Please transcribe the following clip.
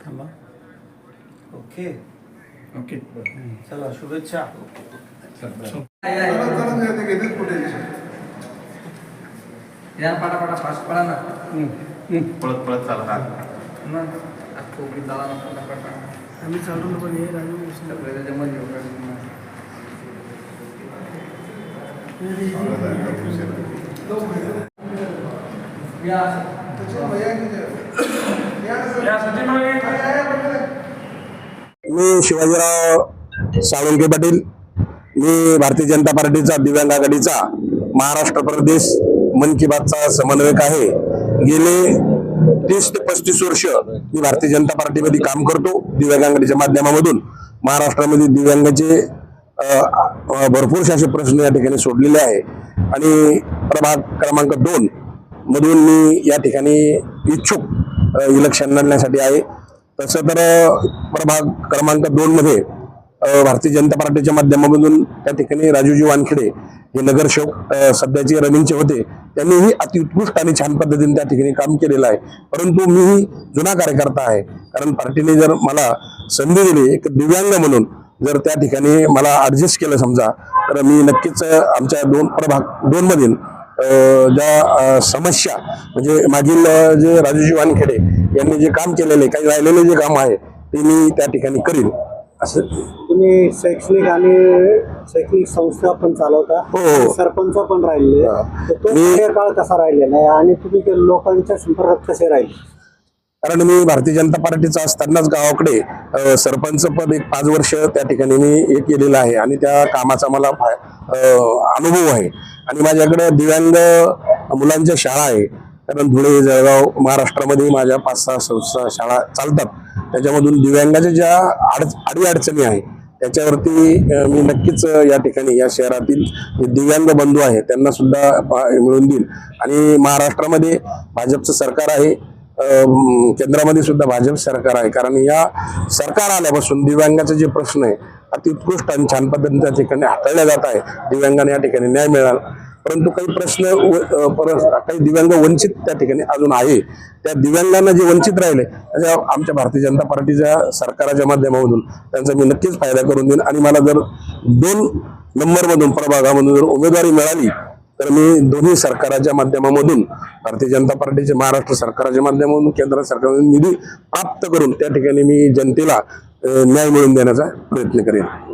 थांबा okay okay चला शुभेच्छा या पाटापाटा फास्ट पडा ना पळत पळत चालत ना अख्खो की दला ना आम्ही चालवलं पण हे राजू सगळे त्याच्यामध्ये मी शिवाजीराव साळुंके पाटील. मी भारतीय जनता पार्टीचा दिव्यांग आघाडीचा महाराष्ट्र प्रदेश मन की बातचा समन्वयक आहे. गेले तीस ते पस्तीस वर्ष मी भारतीय जनता पार्टीमध्ये काम करतो दिव्यांग आघाडीच्या माध्यमामधून. महाराष्ट्रामध्ये दिव्यांगाचे भरपूरसे असे प्रश्न या ठिकाणी सोडलेले आहे. आणि प्रभाग क्रमांक दोन मधून मी या ठिकाणी इच्छुक इलेक्शन लढण्यासाठी आहे. तसं तर प्रभाग क्रमांक दोनमध्ये भारतीय जनता पार्टीच्या माध्यमामधून त्या ठिकाणी राजूजी वानखेडे हे नगरसेवक सध्याचे रनिंगचे होते त्यांनीही अतिउत्कृष्ट आणि छान पद्धतीने त्या ठिकाणी काम केलेलं आहे. परंतु मीही जुना कार्यकर्ता आहे. कारण पार्टीने जर मला संधी दिली एक दिव्यांग म्हणून जर त्या ठिकाणी मला ऍडजस्ट केलं समजा तर मी नक्कीच आमच्या दोन प्रभाग दोन मधील अ, ज्या समस्या म्हणजे मागील जे राजूजी वानखेडे यांनी जे काम केलेले काही राहिलेले जे काम आहे ते मी त्या ठिकाणी करीन. असं. तुम्ही शैक्षणिक आणि शैक्षणिक संस्था पण चालवता. हो, हो. सरपंच पण राहिले तो कार्यकाळ कसा राहिलेला आहे? आणि तुम्ही ते लोकांच्या संपर्कात कसे राहिले? कारण मी भारतीय जनता पार्टीचा असतानाच गावाकडे सरपंच पद एक पाच वर्ष त्या ठिकाणी मी हे केलेलं आहे आणि त्या कामाचा मला फा- अनुभव आहे. आणि माझ्याकडे दिव्यांग मुलांच्या शाळा आहे. कारण धुळे जळगाव महाराष्ट्रामध्ये माझ्या पाच सहा संस्था शाळा चालतात. त्याच्यामधून दिव्यांगाच्या ज्या आड आडी अडचणी आहे त्याच्यावरती मी नक्कीच या ठिकाणी या शहरातील जे दिव्यांग बंधू आहे त्यांना सुद्धा पा- देईल. आणि महाराष्ट्रामध्ये भाजपचं सरकार आहे. केंद्रामध्ये सुद्धा भाजप सरकार आहे. कारण या सरकार आल्यापासून दिव्यांगाचे जे प्रश्न आहे अति उत्कृष्ट आणि छान पद्धतीने त्या ठिकाणी हाताळल्या जात आहे. दिव्यांगाने या ठिकाणी न्याय मिळाला. परंतु काही प्रश्न व- काही दिव्यांग वंचित त्या ठिकाणी अजून आहे. त्या दिव्यांगांना जे वंचित राहिले त्याच्या आमच्या भारतीय जनता पार्टीच्या सरकाराच्या माध्यमामधून त्यांचा मी नक्कीच फायदा करून देईन. आणि मला जर दोन नंबरमधून प्रभागामधून जर उमेदवारी मिळाली तर मी दोन्ही सरकाराच्या माध्यमामधून भारतीय जनता पार्टीचे महाराष्ट्र सरकाराच्या माध्यमातून केंद्र सरकारमधून निधी प्राप्त करून त्या ठिकाणी मी जनतेला न्याय मिळवून देण्याचा प्रयत्न करेन.